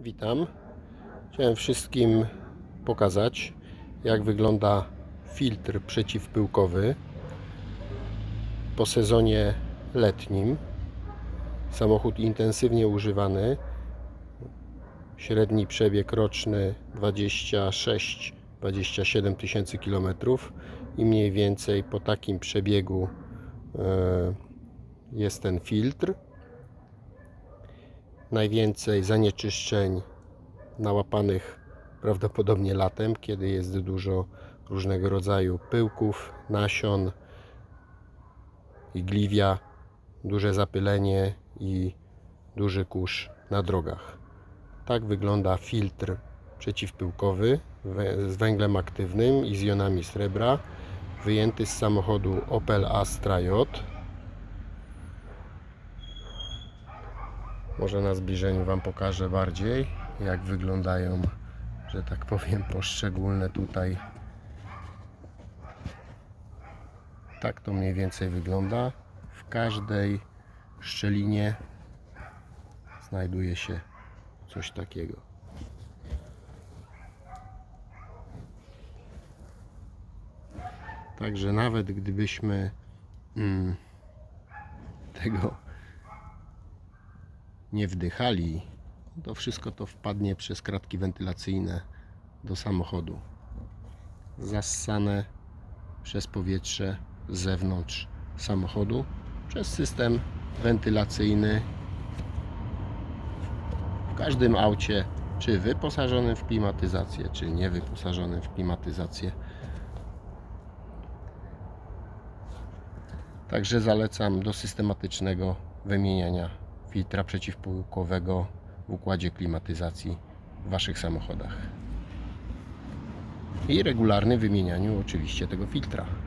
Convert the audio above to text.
Witam. Chciałem wszystkim pokazać, jak wygląda filtr przeciwpyłkowy po sezonie letnim. Samochód intensywnie używany. Średni przebieg roczny 26-27 tysięcy kilometrów i mniej więcej po takim przebiegu e, jest ten filtr najwięcej zanieczyszczeń nałapanych prawdopodobnie latem, kiedy jest dużo różnego rodzaju pyłków, nasion, igliwia, duże zapylenie i duży kurz na drogach. Tak wygląda filtr przeciwpyłkowy z węglem aktywnym i z jonami srebra, wyjęty z samochodu Opel Astra J. Może na zbliżeniu Wam pokażę bardziej, jak wyglądają, że tak powiem, poszczególne tutaj. Tak to mniej więcej wygląda. W każdej szczelinie znajduje się coś takiego. Także nawet gdybyśmy mm, tego nie wdychali, to wszystko to wpadnie przez kratki wentylacyjne do samochodu. Zassane przez powietrze z zewnątrz samochodu przez system wentylacyjny w każdym aucie, czy wyposażonym w klimatyzację, czy nie wyposażonym w klimatyzację. Także zalecam do systematycznego wymieniania filtra przeciwpyłkowego w układzie klimatyzacji w Waszych samochodach. I regularnym wymienianiu oczywiście tego filtra.